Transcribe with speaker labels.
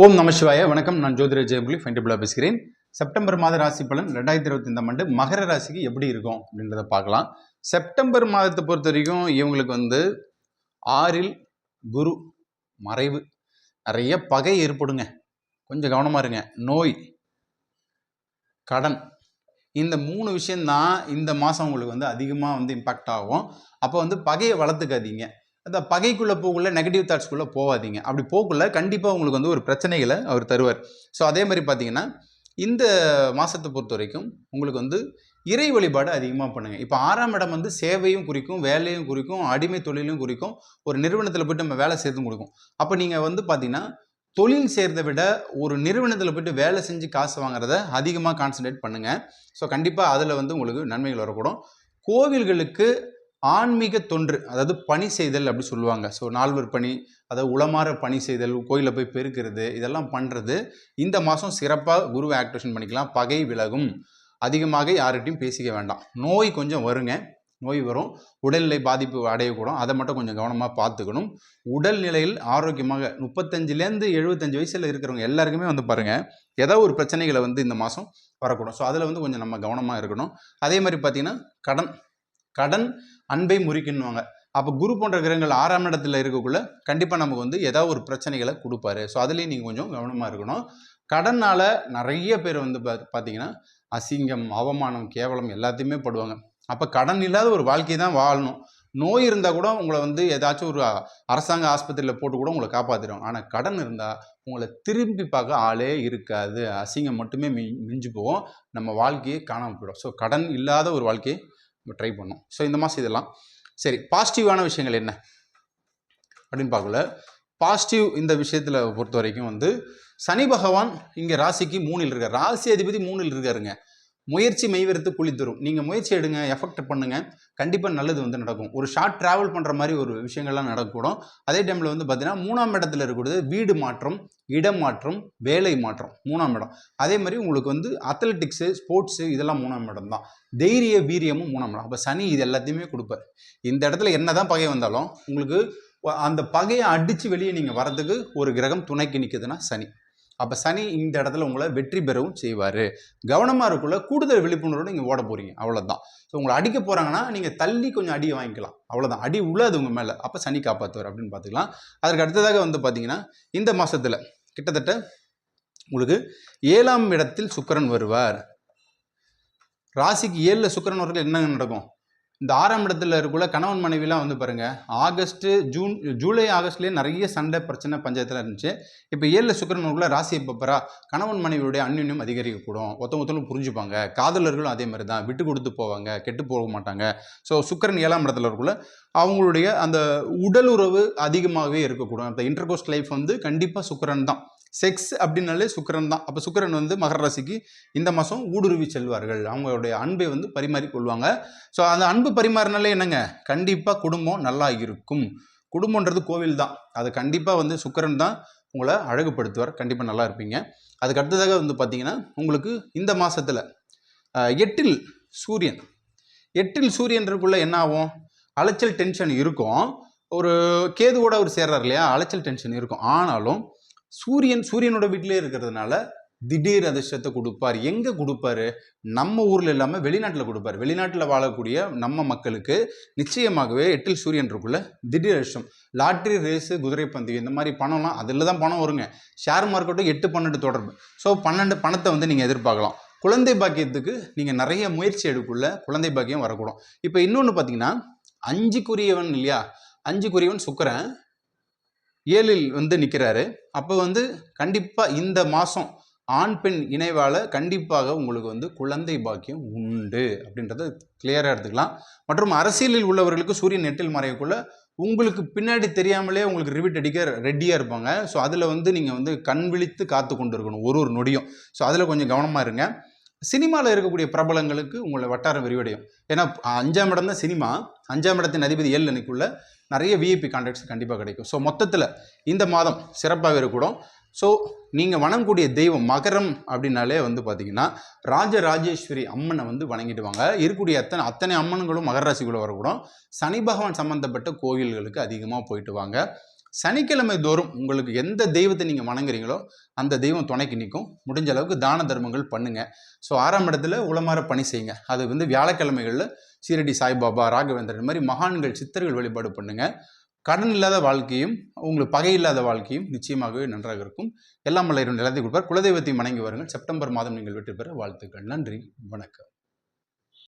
Speaker 1: ஓம் நமசிவாய வணக்கம். நான் ஜோதிர ஜெயபுலி ஃபைண்டபிளாக பேசுகிறேன். செப்டம்பர் மாத ராசி பலன் ரெண்டாயிரத்தி இருபத்தி ஆண்டு மகர ராசிக்கு எப்படி இருக்கும் அப்படின்றத பார்க்கலாம். செப்டம்பர் மாதத்தை பொறுத்த வரைக்கும் இவங்களுக்கு வந்து ஆறில் குரு மறைவு. நிறைய பகை ஏற்படுங்க. கொஞ்சம் கவனமாக இருங்க. நோய் கடன். இந்த மூணு விஷயந்தான் இந்த மாதம் உங்களுக்கு வந்து அதிகமாக வந்து இம்பாக்ட் ஆகும். அப்போ வந்து பகையை வளர்த்துக்காதீங்க. அந்த பகைக்குள்ளே போகக்குள்ள நெகட்டிவ் தாட்ஸ்குள்ளே போகாதீங்க அப்படி போகக்குள்ள கண்டிப்பாக உங்களுக்கு வந்து ஒரு பிரச்சனைகளை அவர் தருவார். ஸோ அதே மாதிரி பார்த்தீங்கன்னா இந்த மாதத்தை பொறுத்த வரைக்கும் உங்களுக்கு வந்து இறை வழிபாடு அதிகமாக பண்ணுங்கள் இப்போ ஆறாம் இடம் வந்து சேவையும் குறிக்கும் வேலையும் குறிக்கும் அடிமை தொழிலும் குறிக்கும் ஒரு நிறுவனத்தில் போயிட்டு நம்ம வேலை சேர்த்தும் கொடுக்கும். அப்போ நீங்கள் வந்து பார்த்தீங்கன்னா தொழில் செய்கிறத விட ஒரு நிறுவனத்தில் போயிட்டு வேலை செஞ்சு காசு வாங்குறத அதிகமாக கான்சன்ட்ரேட் பண்ணுங்கள் ஸோ கண்டிப்பாக அதில் வந்து உங்களுக்கு நன்மைகள் வரக்கூடும். கோவில்களுக்கு ஆன்மீக தொன்று அதாவது பணி செய்தல் அப்படி சொல்லுவாங்க. ஸோ நால்வர் பணி அதாவது உளமாற பணி செய்தல் கோயிலில் போய் பெருக்கிறது இதெல்லாம் பண்ணுறது இந்த மாதம் சிறப்பாக குருவை ஆக்டிவேஷன் பண்ணிக்கலாம். பகை விலகும். அதிகமாக யார்கிட்டையும் பேசிக்க வேண்டாம். நோய் கொஞ்சம் வருங்க. நோய் வரும். உடல்நிலை பாதிப்பு அடையக்கூடும். அதை மட்டும் கொஞ்சம் கவனமாக பார்த்துக்கணும். உடல்நிலையில் ஆரோக்கியமாக முப்பத்தஞ்சுலேருந்து எழுபத்தஞ்சு வயசில் இருக்கிறவங்க எல்லாருக்குமே வந்து பாருங்கள் ஏதோ ஒரு பிரச்சனைகளை வந்து இந்த மாதம் வரக்கூடும். ஸோ அதில் வந்து கொஞ்சம் நம்ம கவனமாக இருக்கணும். அதே மாதிரி பார்த்திங்கன்னா கடன் கடன் அன்பை முறிக்கணுவாங்க அப்போ குரு போன்ற கிரகங்கள் ஆறாம் இடத்துல இருக்கக்குள்ள கண்டிப்பாக நமக்கு வந்து ஏதாவது ஒரு பிரச்சனைகளை கொடுப்பாரு. ஸோ அதுலேயும் நீங்கள் கொஞ்சம் கவனமாக இருக்கணும். கடனால் நிறைய பேர் வந்து பா பார்த்தீங்கன்னா அசிங்கம் அவமானம் கேவலம் எல்லாத்தையுமே படுவாங்க. அப்போ கடன் இல்லாத ஒரு வாழ்க்கை தான் வாழணும். நோய் இருந்தால் கூட உங்களை வந்து ஏதாச்சும் ஒரு அரசாங்க ஆஸ்பத்திரியில் போட்டு கூட உங்களை காப்பாற்றிடும் ஆனால் கடன் இருந்தால் உங்களை திரும்பி பார்க்க ஆளே இருக்காது. அசிங்கம் மட்டுமே மி மிஞ்சு போகும். நம்ம வாழ்க்கையே காணாமல் போயிடும். ஸோ கடன் இல்லாத ஒரு வாழ்க்கையை நம்ம ட்ரை பண்ணோம். ஸோ இந்த மாதம் இதெல்லாம். சரி பாசிட்டிவான விஷயங்கள் என்ன? அப்படின்னு பார்க்கல. பாசிட்டிவ் இந்த விஷயத்தில் பொறுத்த வரைக்கும் வந்து சனி பகவான் இங்கே ராசிக்கு மூணில் இருக்கார். ராசி அதிபதி மூணில் இருக்காருங்க. முயற்சி மெய்வெறுத்து குழி தரும். நீங்கள் முயற்சி எடுங்க எஃபெக்ட் பண்ணுங்க. கண்டிப்பாக நல்லது வந்து நடக்கும். ஒரு ஷார்ட் ட்ராவல் பண்ணுற மாதிரி ஒரு விஷயங்கள்லாம் நடக்கக்கூடும். அதே டைமில் வந்து பார்த்தீங்கன்னா மூணாம் இடத்துல இருக்கக்கூடியது வீடு மாற்றம் இடம் மாற்றம் வேலை மாற்றம். மூணாம் இடம். அதே மாதிரி உங்களுக்கு வந்து அத்லெட்டிக்ஸு ஸ்போர்ட்ஸு இதெல்லாம் மூணாம் இடம் தான். தைரிய வீரியமும் மூணாம் இடம். அப்போ சனி இது எல்லாத்தையுமே கொடுப்பார். இந்த இடத்துல என்ன தான் பகை வந்தாலும் உங்களுக்கு அந்த பகையை அடித்து வெளியே நீங்கள் வரதுக்கு ஒரு கிரகம் துணைக்கு நிற்குதுன்னா சனி. அப்போ சனி இந்த இடத்துல உங்களை வெற்றி பெறவும் செய்வார். கவனமாக இருக்குள்ள கூடுதல் விழிப்புணர்வோடு நீங்கள் ஓட போகிறீங்க அவ்வளோதான் ஸோ உங்களை அடிக்க போகிறாங்கன்னா நீங்கள் தள்ளி கொஞ்சம் அடியை வாங்கிக்கலாம். அவ்வளோதான் அடி உள்ளது உங்கள் மேலே. அப்போ சனி காப்பாற்றுவார் அப்படின்னு பார்த்துக்கலாம் அதற்கு அடுத்ததாக வந்து பார்த்தீங்கன்னா இந்த மாதத்தில் கிட்டத்தட்ட உங்களுக்கு ஏழாம் இடத்தில் சுக்கரன் வருவார். ராசிக்கு ஏழில் சுக்கரன் வரல என்ன நடக்கும்? இந்த ஆறாம் இடத்துல இருக்குள்ள கணவன் மனைவிலாம் வந்து பாருங்கள் ஆகஸ்ட்டு ஜூன் ஜூலை ஆகஸ்ட்லேயே நிறைய சண்டை பிரச்சனை பஞ்சாயத்தில் இருந்துச்சு. இப்போ ஏழில் சுக்கரனுக்குள்ள ராசி பப்பரா கணவன் மனைவியுடைய அந்யுன்யம் அதிகரிக்கக்கூடும். ஒருத்தவங்க ஒருத்தவங்க புரிஞ்சுப்பாங்க. காதலர்களும் அதே மாதிரி தான். விட்டு கொடுத்து போவாங்க கெட்டு போக மாட்டாங்க. ஸோ சுக்கரன் ஏழாம் இடத்துல இருக்குள்ள அவங்களுடைய அந்த உடல் உறவு அதிகமாகவே இருக்கக்கூடும். அந்த இன்டர்கோஸ்ட் லைஃப் வந்து கண்டிப்பாக சுக்கரன் தான். செக்ஸ் அப்படின்னாலே சுக்கரன் தான். அப்போ சுக்கரன் வந்து மகர ராசிக்கு இந்த மாதம் ஊடுருவி செல்வார்கள். அவங்களுடைய அன்பை வந்து பரிமாறிக்கொள்வாங்க ஸோ அந்த அன்பு பரிமாறினாலே என்னங்க? கண்டிப்பாக குடும்பம் நல்லா இருக்கும். குடும்பன்றது கோவில் தான். அது கண்டிப்பாக வந்து சுக்கரன் தான் உங்களை அழகுபடுத்துவார். கண்டிப்பாக நல்லா இருப்பீங்க. அதுக்கு அடுத்ததாக வந்து பார்த்தீங்கன்னா உங்களுக்கு இந்த மாதத்தில் எட்டில் சூரியன். எட்டில் சூரியன்றக்குள்ளே என்ன ஆகும்? அலைச்சல் டென்ஷன் இருக்கும். ஒரு கேதுவோட அவர் சேர்றார் இல்லையா? அலைச்சல் டென்ஷன் இருக்கும். ஆனாலும் சூரியன் சூரியனோட வீட்டிலே இருக்கிறதுனால திடீர் அதிர்ஷ்டத்தை கொடுப்பார். எங்கே கொடுப்பாரு? நம்ம ஊரில் இல்லாமல் வெளிநாட்டில் கொடுப்பார். வெளிநாட்டில் வாழக்கூடிய நம்ம மக்களுக்கு நிச்சயமாகவே எட்டில் சூரியன் இருக்குள்ள திடீர் அதிர்ஷ்டம். லாட்ரி ரேஸு குதிரை பந்தயம் இந்த மாதிரி பணம்லாம் அதில் தான் பணம் வருங்க. ஷேர் மார்க்கெட்டும் எட்டு பன்னெண்டு தொடர்பு. ஸோ பன்னெண்டு பணத்தை வந்து நீங்கள் எதிர்பார்க்கலாம். குழந்தை பாக்கியத்துக்கு நீங்கள் நிறைய முயற்சி எடுக்குள்ள குழந்தை பாக்கியம் வரக்கூடும். இப்போ இன்னொன்று பார்த்தீங்கன்னா அஞ்சுக்குரியவன் இல்லையா? அஞ்சுக்குரியவன் சுக்கரன் ஏழில் வந்து நிற்கிறாரு அப்போ வந்து கண்டிப்பாக இந்த மாதம் ஆண் பெண் இணைவால் கண்டிப்பாக உங்களுக்கு வந்து குழந்தை பாக்கியம் உண்டு அப்படின்றத கிளியராக எடுத்துக்கலாம். மற்றும் அரசியலில் உள்ளவர்களுக்கு சூரியன் நெட்டில் மறையக்குள்ள உங்களுக்கு பின்னாடி தெரியாமலே உங்களுக்கு ரிவிட் அடிக்க ரெடியாக இருப்பாங்க. ஸோ அதில் வந்து நீங்கள் வந்து கண் விழித்து காத்து கொண்டு இருக்கணும். ஒரு ஒரு நொடியும். ஸோ அதில் கொஞ்சம் கவனமாக இருங்க. சினிமாவில் இருக்கக்கூடிய பிரபலங்களுக்கு உங்களை வட்டாரம் விரிவடையும். ஏன்னா அஞ்சாம் இடம் தான் சினிமா. அஞ்சாம் இடத்தின் அதிபதி ஏழு அன்னைக்குள்ள நிறைய விஐபி கான்டாக்ட்ஸ் கண்டிப்பாக கிடைக்கும். ஸோ மொத்தத்தில் இந்த மாதம் சிறப்பாக இருக்கக்கூடும். ஸோ நீங்கள் வணங்கக்கூடிய தெய்வம் மகரம் அப்படின்னாலே வந்து பார்த்தீங்கன்னா ராஜராஜேஸ்வரி அம்மனை வந்து வணங்கிட்டு வாங்க இருக்கக்கூடிய அத்தனை அத்தனை அம்மன்களும் மகர ராசிக்குள்ளே வரக்கூடும். சனி பகவான் சம்மந்தப்பட்ட கோவில்களுக்கு அதிகமாக போயிட்டு வாங்க. சனிக்கிழமை தோறும் உங்களுக்கு எந்த தெய்வத்தை நீங்கள் வணங்குறீங்களோ அந்த தெய்வம் துணைக்கு நிற்கும். முடிஞ்ச அளவுக்கு தான தர்மங்கள் பண்ணுங்க. ஸோ ஆறாம் இடத்துல உளமாற பணி செய்யுங்க. அது வந்து வியாழக்கிழமைகளில் சீரடி சாய்பாபா ராகவேந்திரன் இந்த மாதிரி மகான்கள் சித்தர்கள் வழிபாடு பண்ணுங்க. கடன் இல்லாத வாழ்க்கையும் உங்களுக்கு பகை இல்லாத வாழ்க்கையும் நிச்சயமாகவே நன்றாக இருக்கும். எல்லாம் வல்ல நிலத்தை எல்லாத்தையும் கொடுப்பார். குலதெய்வத்தை வணங்கி வாருங்கள். செப்டம்பர் மாதம் நீங்கள் வெற்றி பெற வாழ்த்துக்கள். நன்றி. வணக்கம்.